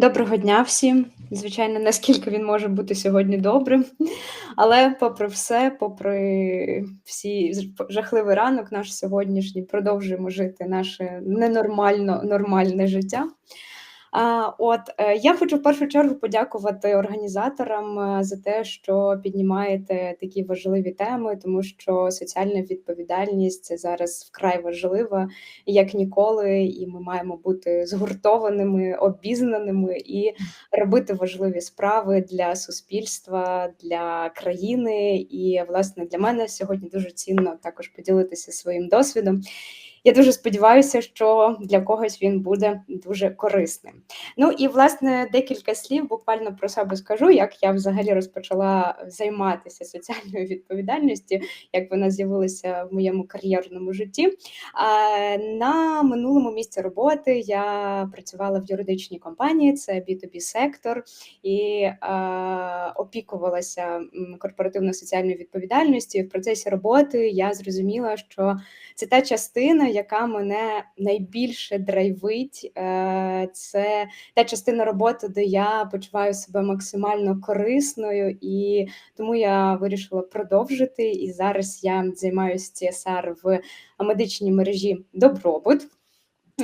Доброго дня всім. Звичайно, наскільки він може бути сьогодні добрим. Але, попри все, попри всі жахливий ранок, наш сьогоднішній продовжуємо жити наше ненормально нормальне життя. От е, я хочу в першу чергу подякувати організаторам е, за те, що піднімаєте такі важливі теми, тому що соціальна відповідальність це зараз вкрай важлива, як ніколи, і ми маємо бути згуртованими, обізнаними і робити важливі справи для суспільства, для країни. І власне для мене сьогодні дуже цінно також поділитися своїм досвідом. Я дуже сподіваюся, що для когось він буде дуже корисним. Ну і власне декілька слів буквально про себе скажу, як я взагалі розпочала займатися соціальною відповідальністю, як вона з'явилася в моєму кар'єрному житті. На минулому місці роботи я працювала в юридичній компанії, це B2B сектор, і опікувалася корпоративно-соціальною відповідальністю. В процесі роботи я зрозуміла, що це та частина яка мене найбільше драйвить, е, це та частина роботи, де я почуваю себе максимально корисною, і тому я вирішила продовжити. І зараз я займаюся CSR в медичній мережі Добробут.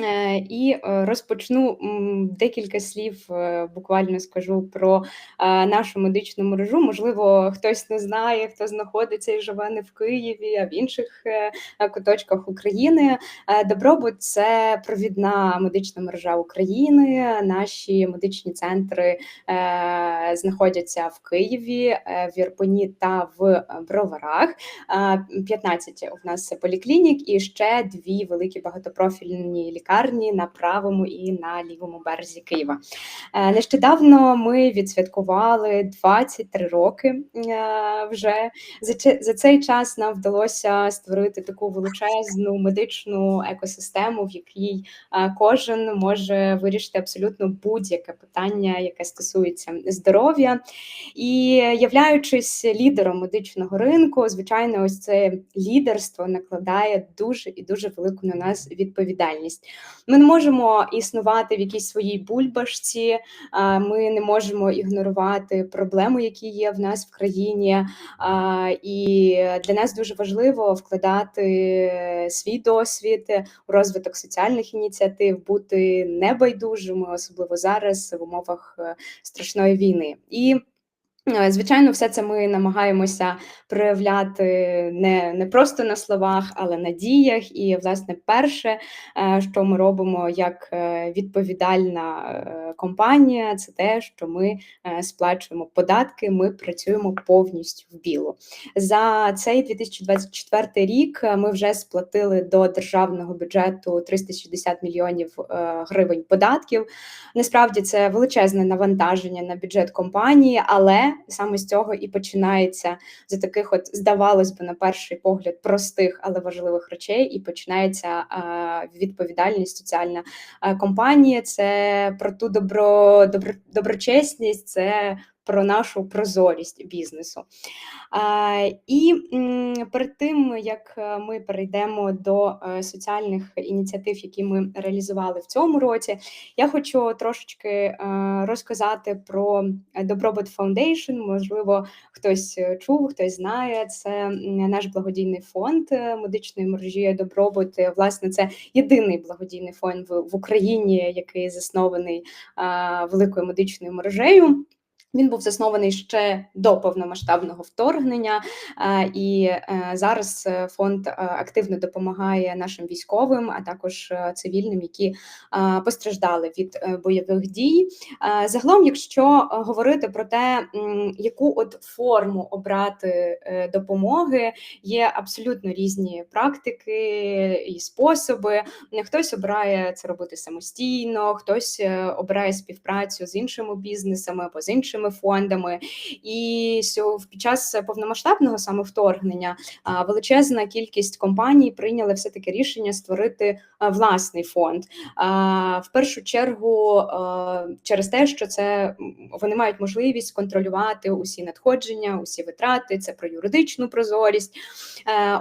Е, і е, розпочну декілька слів, е, буквально скажу про нашу медичну мережу. Можливо, хтось не знає, хто знаходиться і живе не в Києві, а в інших куточках України. Добробут це провідна медична мережа України. Наші медичні центри знаходяться в Києві, в Ірпені та в Броварах. 15 у нас поліклінік і ще дві великі багатопрофільні лікарні лікарні на правому і на лівому березі Києва. Е, нещодавно ми відсвяткували 23 роки е, вже за цей час нам вдалося створити таку величезну медичну екосистему, в якій е, кожен може вирішити абсолютно будь-яке питання, яке стосується здоров'я. І являючись лідером медичного ринку, звичайно, ось це лідерство накладає дуже і дуже велику на нас відповідальність. Ми не можемо існувати в якійсь своїй бульбашці, ми не можемо ігнорувати проблеми, які є в нас в країні. І для нас дуже важливо вкладати свій досвід у розвиток соціальних ініціатив, бути небайдужими, особливо зараз в умовах е, страшної війни. І звичайно, все це ми намагаємося проявляти не не просто на словах, але на діях. І, власне, перше, е, що ми робимо як е, відповідальна компанія, це те, що ми сплачуємо податки, ми працюємо повністю в білу. За цей 2024 рік ми вже сплатили до державного бюджету 360 мільйонів гривень податків. Насправді це величезне навантаження на бюджет компанії, але саме з цього і починається за таких, от здавалось би, на перший погляд, простих, але важливих речей, і починається відповідальність соціальна компанія. Це про ту добро, добро доброчесність, це про нашу прозорість бізнесу. І перед тим як е, ми перейдемо до е, соціальних ініціатив, які ми реалізували в цьому році, я хочу трошечки е, розказати про Добробут Foundation. Можливо, хтось чув, хтось знає. Це наш благодійний фонд медичної мережі Добробут. Власне, це єдиний благодійний фонд в Україні, який заснований великою медичною мережею. Він був заснований ще до повномасштабного вторгнення, і е, зараз е, фонд е, активно допомагає нашим військовим, а також цивільним, які постраждали від бойових дій. Загалом, якщо говорити про те, яку от форму обрати допомоги, є абсолютно різні практики і способи. Хтось обирає це робити самостійно, хтось обирає співпрацю з іншими бізнесами або з іншими іншими фондами. І під час повномасштабного саме вторгнення величезна кількість компаній прийняли все таки рішення створити власний фонд. В першу чергу через те, що це вони мають можливість контролювати усі надходження, усі витрати, це про юридичну прозорість.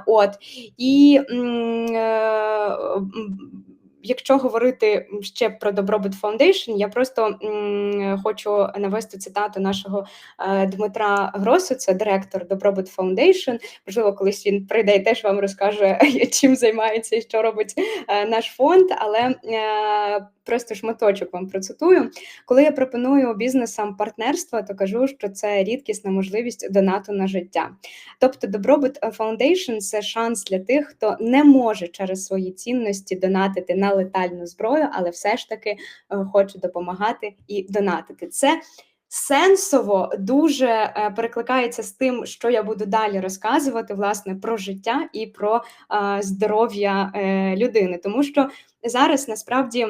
От і е, якщо говорити ще про Добробут Foundation, я просто хочу навести цитату нашого е, Дмитра Гросу, це директор Добробут Foundation. Можливо, колись він прийде і теж вам розкаже, чим займається і що робить е, наш фонд, але е, просто шматочок вам процитую. Коли я пропоную бізнесам партнерства, то кажу, що це рідкісна можливість донату на життя. Тобто, Добробут Foundation – це шанс для тих, хто не може через свої цінності донатити на летальну зброю, але все ж таки е, хоче допомагати і донатити. Це сенсово дуже е, перекликається з тим, що я буду далі розказувати власне про життя і про е, здоров'я людини, тому що зараз насправді.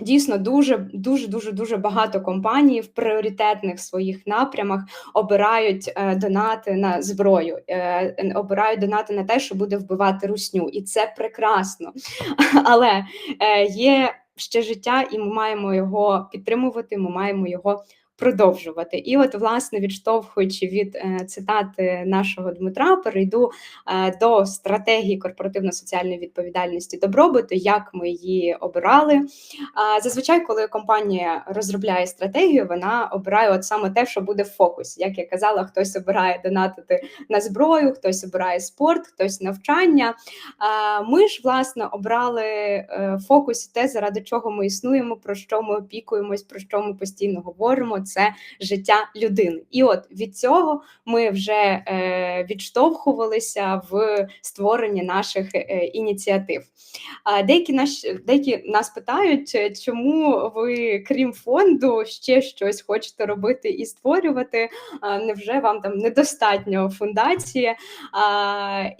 Дійсно, дуже дуже дуже дуже багато компаній в пріоритетних своїх напрямах обирають е, донати на зброю, е, обирають донати на те, що буде вбивати русню, і це прекрасно. Але е, є ще життя, і ми маємо його підтримувати. Ми маємо його продовжувати. І, от, власне, відштовхуючи від е, цитати нашого Дмитра, перейду е, до стратегії корпоративно-соціальної відповідальності добробуту, як ми її обирали. Зазвичай, коли компанія розробляє стратегію, вона обирає от саме те, що буде в фокусі. Як я казала, хтось обирає донатити на зброю, хтось обирає спорт, хтось навчання. Ми ж власне обрали е, фокус те, заради чого ми існуємо, про що ми опікуємось, про що ми постійно говоримо це життя людини. І от від цього ми вже е, відштовхувалися в створенні наших е, ініціатив. А деякі наш, деякі нас питають, чому ви, крім фонду, ще щось хочете робити і створювати? Невже вам там недостатньо фундації?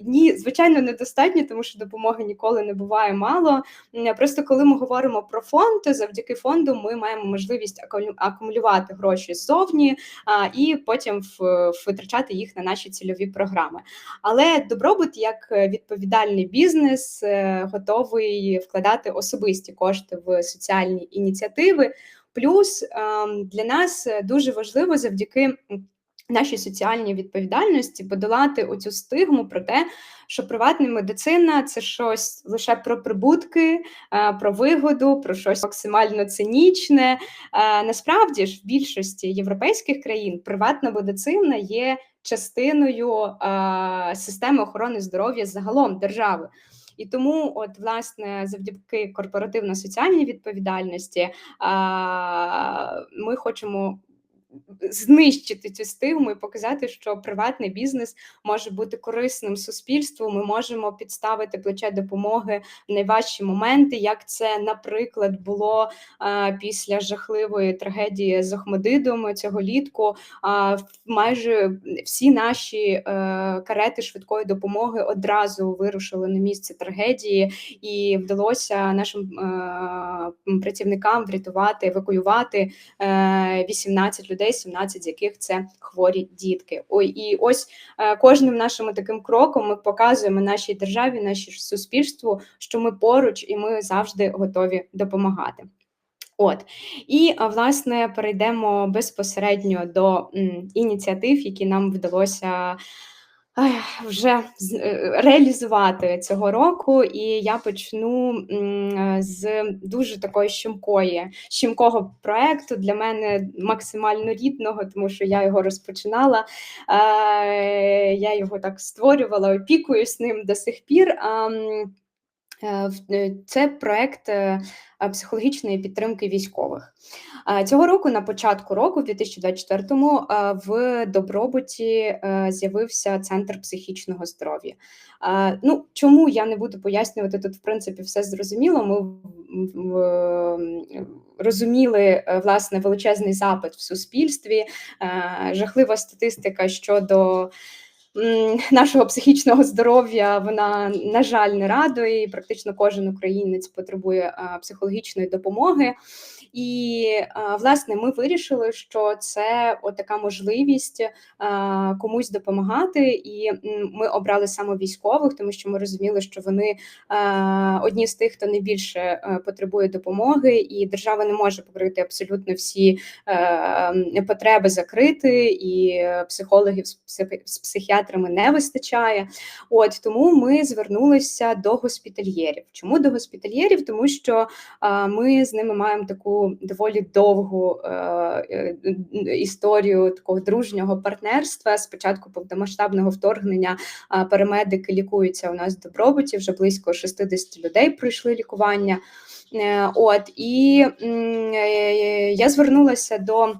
Ні, звичайно, недостатньо, тому що допомоги ніколи не буває мало. Просто коли ми говоримо про фонд, то завдяки фонду ми маємо можливість акумулювати гроші ззовні а, і потім витрачати їх на наші цільові програми. Але добробут, як відповідальний бізнес, е, готовий вкладати особисті кошти в соціальні ініціативи. Плюс ем, для нас дуже важливо завдяки нашій соціальній відповідальності подолати оцю стигму про те, що приватна медицина це щось лише про прибутки, е, про вигоду, про щось максимально цинічне. Е, насправді ж в більшості європейських країн приватна медицина є частиною е, системи охорони здоров'я загалом держави. І тому, от власне, завдяки корпоративно-соціальній відповідальності, ми хочемо знищити цю стигму і показати, що приватний бізнес може бути корисним суспільству. Ми можемо підставити плече допомоги в найважчі моменти, як це, наприклад, було а, після жахливої трагедії з Охмадидом цього літку. Майже всі наші е, карети швидкої допомоги одразу вирушили на місце трагедії, і вдалося нашим а, працівникам врятувати, евакуювати а, 18 людей людей, 17 з яких це хворі дітки. Ой, і ось е, кожним нашим таким кроком ми показуємо нашій державі, нашій суспільству, що ми поруч і ми завжди готові допомагати. От і власне перейдемо безпосередньо до ініціатив, які нам вдалося вже е, реалізувати цього року, і я почну з дуже такої щемкої, щемкого проекту для мене максимально рідного, тому що я його розпочинала. Я його так створювала, опікуюсь ним до сих пір. Е, це проект е, психологічної підтримки військових. Цього року, на початку року, в 2024-му, в добробуті е, з'явився центр психічного здоров'я. Ну чому я не буду пояснювати тут, в принципі, все зрозуміло. Ми розуміли власне величезний запит в суспільстві, жахлива статистика щодо нашого психічного здоров'я вона на жаль не радує. Практично кожен українець потребує психологічної допомоги. І власне ми вирішили, що це така можливість комусь допомагати, і ми обрали саме військових, тому що ми розуміли, що вони одні з тих, хто найбільше потребує допомоги, і держава не може покрити абсолютно всі потреби закрити, і психологів з психіатрами не вистачає. От тому ми звернулися до госпітальєрів. Чому до госпітальєрів? Тому що ми з ними маємо таку доволі довгу е, е, історію такого дружнього партнерства. Спочатку повномасштабного вторгнення парамедики лікуються у нас в добробуті. Вже близько 60 людей пройшли лікування. Е, от і я звернулася до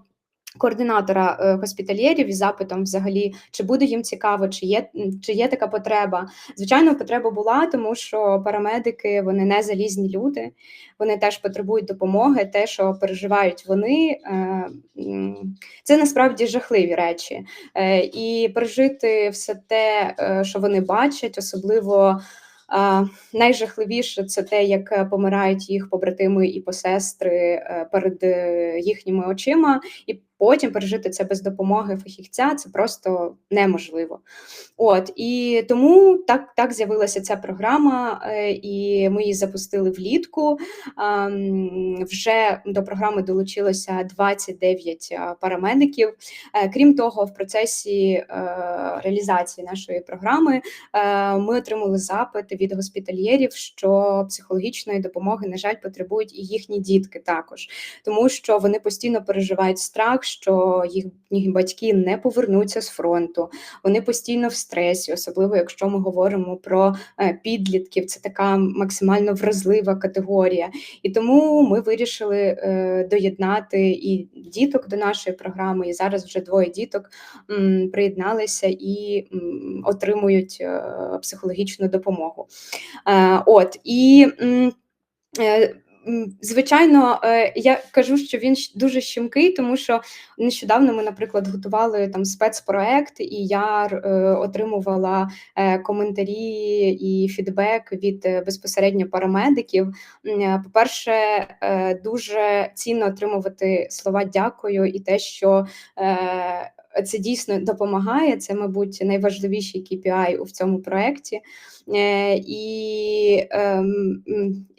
координатора е, госпітальєрів із запитом, взагалі, чи буде їм цікаво, чи є чи є така потреба. Звичайно, потреба була, тому що парамедики вони не залізні люди, вони теж потребують допомоги. Те, що переживають вони, е, це насправді жахливі речі. Е, і пережити все те, що вони бачать, особливо. Найжахливіше це те, як помирають їх побратими і посестри перед їхніми очима, і Потім пережити це без допомоги фахівця це просто неможливо. От і тому так так з'явилася ця програма, е, і ми її запустили влітку. Вже до програми долучилося 29 парамедиків. Е, крім того, в процесі е, реалізації нашої програми ми отримали запит від госпітальєрів, що психологічної допомоги, на жаль, потребують і їхні дітки також, тому що вони постійно переживають страх що їхні батьки не повернуться з фронту, вони постійно в стресі, особливо якщо ми говоримо про е, підлітків. Це така максимально вразлива категорія. І тому ми вирішили е, доєднати і діток до нашої програми. І зараз вже двоє діток приєдналися і отримують е, психологічну допомогу. От і Звичайно, е, я кажу, що він дуже щемкий, тому що нещодавно ми, наприклад, готували там спецпроект, і я е, отримувала е, коментарі і фідбек від безпосередньо парамедиків. По-перше, дуже цінно отримувати слова дякую і те, що це дійсно допомагає. Це, мабуть, найважливіший KPI у цьому проєкті. І ем,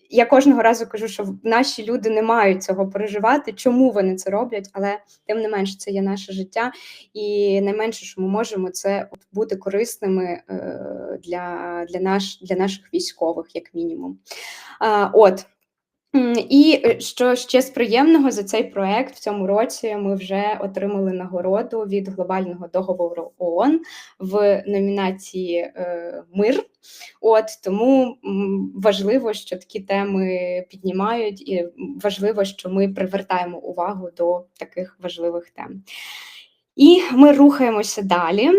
я кожного разу кажу, що наші люди не мають цього переживати, чому вони це роблять, але тим не менш це є наше життя, і найменше, що ми можемо, це бути корисними е, для для, наш, для наших військових, як мінімум. От. І е, що ще з приємного за цей проект в цьому році ми вже отримали нагороду від глобального договору ООН в номінації е, Мир. От тому важливо, що такі теми піднімають, і важливо, що ми привертаємо увагу до таких важливих тем. І ми рухаємося далі.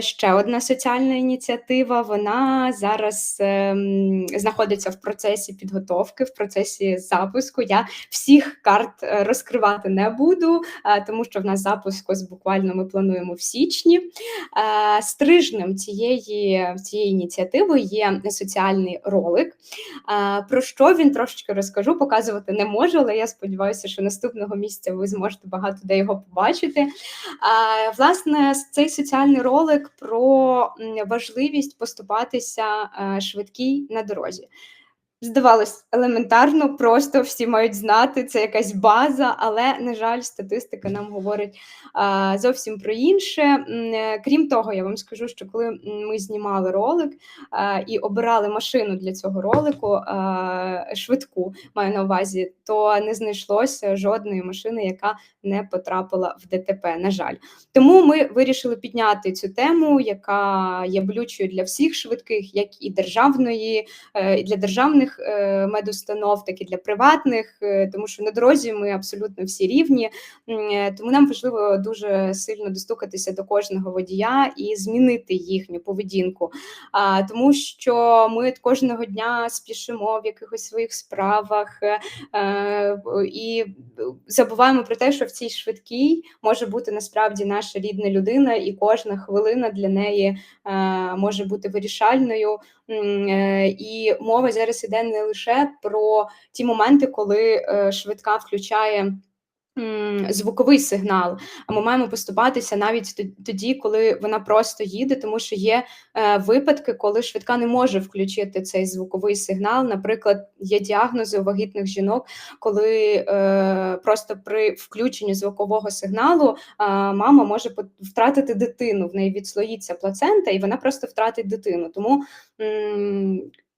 Ще одна соціальна ініціатива. Вона зараз ем, знаходиться в процесі підготовки, в процесі запуску. Я всіх карт е, розкривати не буду, е, тому що в нас запуск ось буквально ми плануємо в січні. Е, стрижнем цієї цієї ініціативи є соціальний ролик. Про що він трошечки розкажу, показувати не можу, але я сподіваюся, що наступного місяця ви зможете багато де його побачити. Власне, цей соціальний ролик про важливість поступатися е, швидкій на дорозі. Здавалось, елементарно, просто всі мають знати, це якась база, але, на жаль, статистика нам говорить зовсім про інше. Е, крім того, я вам скажу, що коли ми знімали ролик і обирали машину для цього ролику, швидку маю на увазі, то не знайшлося жодної машини, яка не потрапила в ДТП. На жаль, тому ми вирішили підняти цю тему, яка є болючою для всіх швидких, як і державної, е, і для державних державних е, медустанов, так і для приватних, е, тому що на дорозі ми абсолютно всі рівні. Е, тому нам важливо дуже сильно достукатися до кожного водія і змінити їхню поведінку, тому що ми кожного дня спішимо в якихось своїх справах і забуваємо про те, що в цій швидкій може бути насправді наша рідна людина, і кожна хвилина для неї може бути вирішальною. І мова зараз іде не лише про ті моменти, коли е, швидка включає. Звуковий сигнал, а ми маємо поступатися навіть тоді, коли вона просто їде, тому що є е, випадки, коли швидка не може включити цей звуковий сигнал. Наприклад, є діагнози у вагітних жінок, коли е, просто при включенні звукового сигналу е, мама може втратити дитину. В неї відслоїться плацента, і вона просто втратить дитину. Тому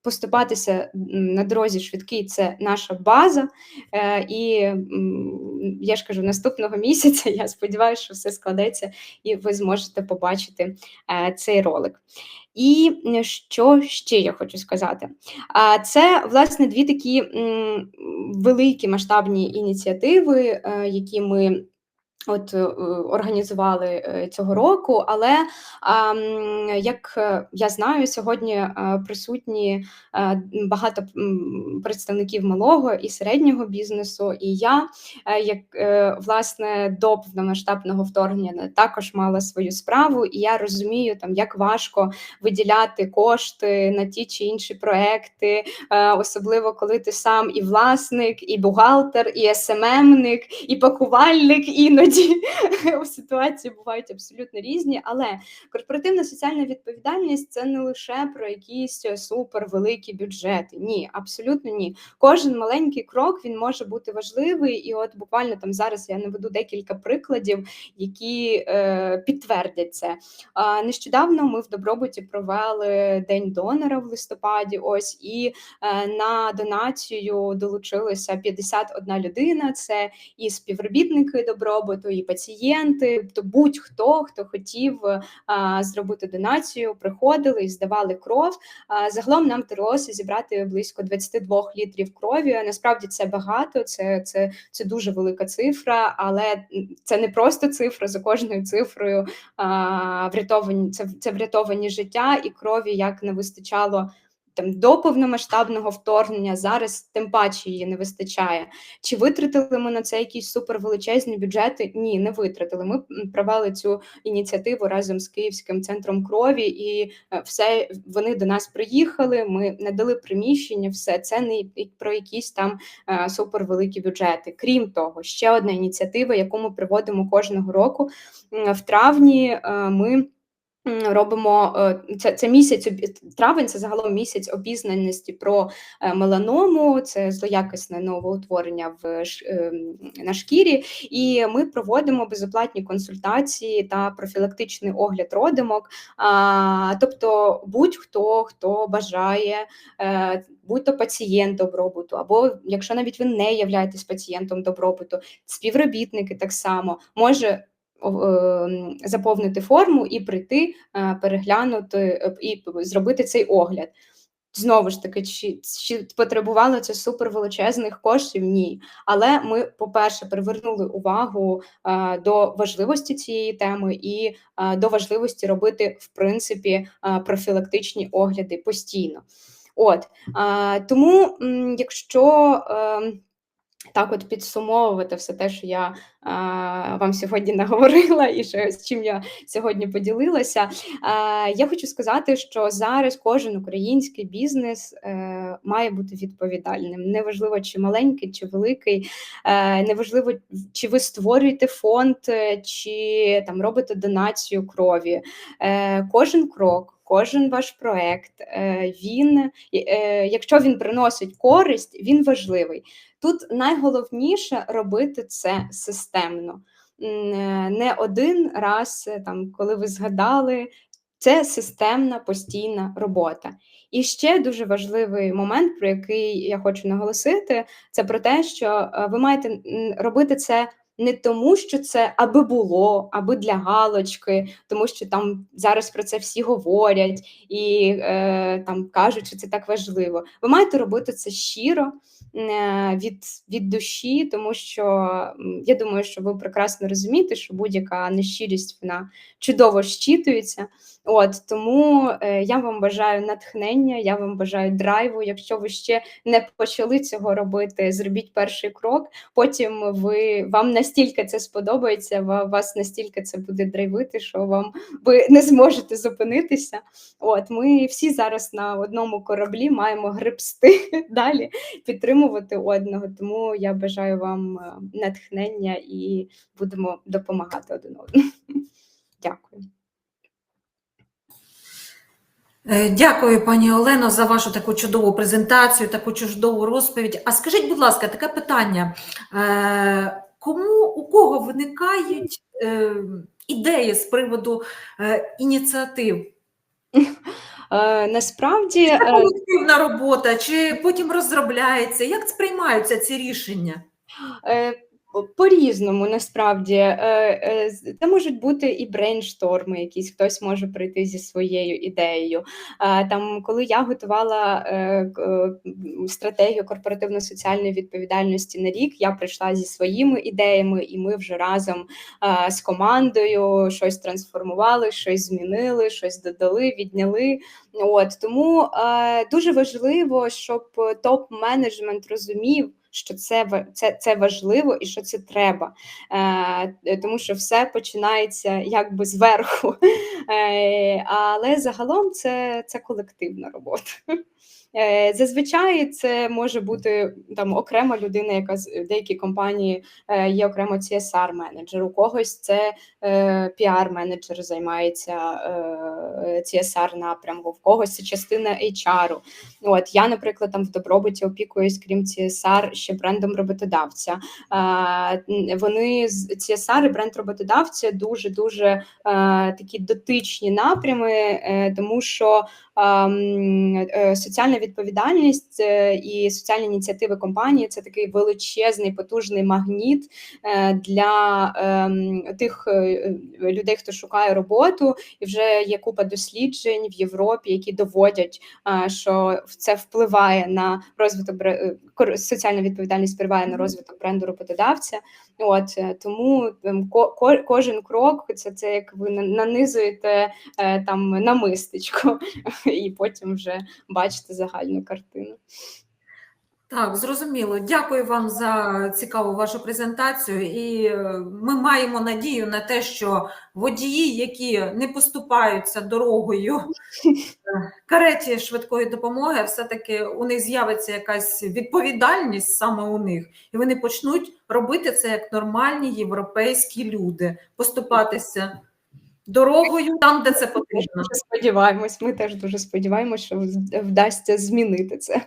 поступатися на дорозі швидкий це наша база. Е, і я ж кажу, наступного місяця я сподіваюся, що все складеться, і ви зможете побачити е, цей ролик. І що ще я хочу сказати? Це власне дві такі великі масштабні ініціативи, е, які ми От е, організували е, цього року, але як е, я знаю, сьогодні присутні багато представників малого і середнього бізнесу, і я, як власне до повномасштабного вторгнення, також мала свою справу, і я розумію, там як важко виділяти кошти на ті чи інші проекти, особливо коли ти сам і власник, і бухгалтер, і СММник, і пакувальник іноді іноді у ситуації бувають абсолютно різні. Але корпоративна соціальна відповідальність це не лише про якісь супервеликі бюджети. Ні, абсолютно ні. Кожен маленький крок він може бути важливий, і от буквально там зараз я наведу декілька прикладів, які е, підтвердять це. Е, нещодавно ми в добробуті провели день донора в листопаді. Ось і е, на донацію долучилися 51 людина. Це і співробітники добробуту і пацієнти, тобто будь-хто, хто хотів а, зробити донацію, приходили і здавали кров. А, Загалом нам вдалося зібрати близько 22 літрів крові. Насправді це багато, це це, це дуже велика цифра, але це не просто цифра за кожною цифрою. А, врятовані це, це врятовані життя і крові як не вистачало там до повномасштабного вторгнення, зараз тим паче її не вистачає. Чи витратили ми на це якісь супервеличезні бюджети? Ні, не витратили. Ми провели цю ініціативу разом з Київським центром крові, і е, все вони до нас приїхали. Ми надали приміщення, все це не про якісь там е, супервеликі бюджети. Крім того, ще одна ініціатива, яку ми проводимо кожного року в травні. Е, ми Робимо е, це це місяць травень, це загалом місяць обізнаності про е, меланому, це злоякісне новоутворення в е, на шкірі, і ми проводимо безоплатні консультації та профілактичний огляд родимок. А, Тобто, будь-хто хто бажає, будь-то пацієнт добробуту, або якщо навіть ви не являєтесь пацієнтом добробуту, співробітники так само може. Ем, заповнити форму і прийти, е, переглянути е, і зробити цей огляд. Знову ж таки, чи чи потребувало це супервеличезних коштів? Ні. Але ми, по-перше, привернули увагу а, е, до важливості цієї теми і а, до важливості робити, в принципі, а, профілактичні огляди постійно. От а, Тому, якщо. А, ем, так, от підсумовувати все те, що я вам сьогодні наговорила, і що з чим я сьогодні поділилася. Я хочу сказати, що зараз кожен український бізнес е, має бути відповідальним. Неважливо, чи маленький, чи великий, е, неважливо, чи ви створюєте фонд, е, чи там робите донацію крові. Кожен крок кожен ваш проект, е, він, е, якщо він приносить користь, він важливий. Тут найголовніше робити це системно. Е, не один раз, там, коли ви згадали, це системна постійна робота. І ще дуже важливий момент, про який я хочу наголосити, це про те, що ви маєте робити це не тому, що це аби було, аби для галочки, тому що там зараз про це всі говорять і е, там кажуть, що це так важливо. Ви маєте робити це щиро е, від, від душі, тому що я думаю, що ви прекрасно розумієте, що будь-яка нещирість вона чудово щитується. От тому е, я вам бажаю натхнення, я вам бажаю драйву. Якщо ви ще не почали цього робити, зробіть перший крок. Потім ви вам на настільки це сподобається, вас настільки це буде драйвити, що вам ви не зможете зупинитися. От ми всі зараз на одному кораблі маємо гребсти далі, підтримувати одного. Тому я бажаю вам е, натхнення і будемо допомагати один одному. Дякую. Е, Дякую, пані Олено, за вашу таку чудову презентацію, таку чудову розповідь. А скажіть, будь ласка, таке питання: Е, кому у кого виникають е, ідеї з приводу е, ініціатив? Е, насправді Це е, колективна робота, чи потім розробляється? Як сприймаються ці рішення? Е, По-різному насправді Е, е, це можуть бути і брейншторми, якісь хтось може прийти зі своєю ідеєю. Там, коли я готувала е, е, стратегію корпоративно-соціальної відповідальності на рік, я прийшла зі своїми ідеями, і ми вже разом з командою щось трансформували, щось змінили, щось додали, відняли. От тому е, дуже важливо, щоб топ-менеджмент розумів, що це, це, це важливо і що це треба. Е, тому що все починається якби зверху. Е, але загалом це, це колективна робота. Е, Зазвичай це може бути там окрема людина, яка з деякі компанії е, є окремо csr менеджер у когось це піар-менеджер займається е, csr напрямку, в когось це частина HR. От я, наприклад, там в добробуті опікуюсь, крім CSR, ще брендом роботодавця. Вони з CSR і бренд роботодавця дуже дуже такі дотичні напрями, тому що соціальна відповідальність е, і соціальні ініціативи компанії це такий величезний потужний магніт е, для ем, тих е, людей, хто шукає роботу, і вже є купа досліджень в Європі, які доводять, що це впливає на розвиток е, соціальна відповідальність впливає на розвиток бренду роботодавця. От е, тому ем, ко- ко- кожен крок це, це як ви на- нанизуєте е, там намистечко, і потім вже бачите загальну картину. Так, зрозуміло. Дякую вам за цікаву вашу презентацію. І е, ми маємо надію на те, що водії, які не поступаються дорогою е, кареті швидкої допомоги, все-таки у них з'явиться якась відповідальність саме у них, і вони почнуть робити це як нормальні європейські люди, поступатися дорогою там, де це Ми потрібно. дуже сподіваємось, ми теж дуже сподіваємось, що вдасться змінити це.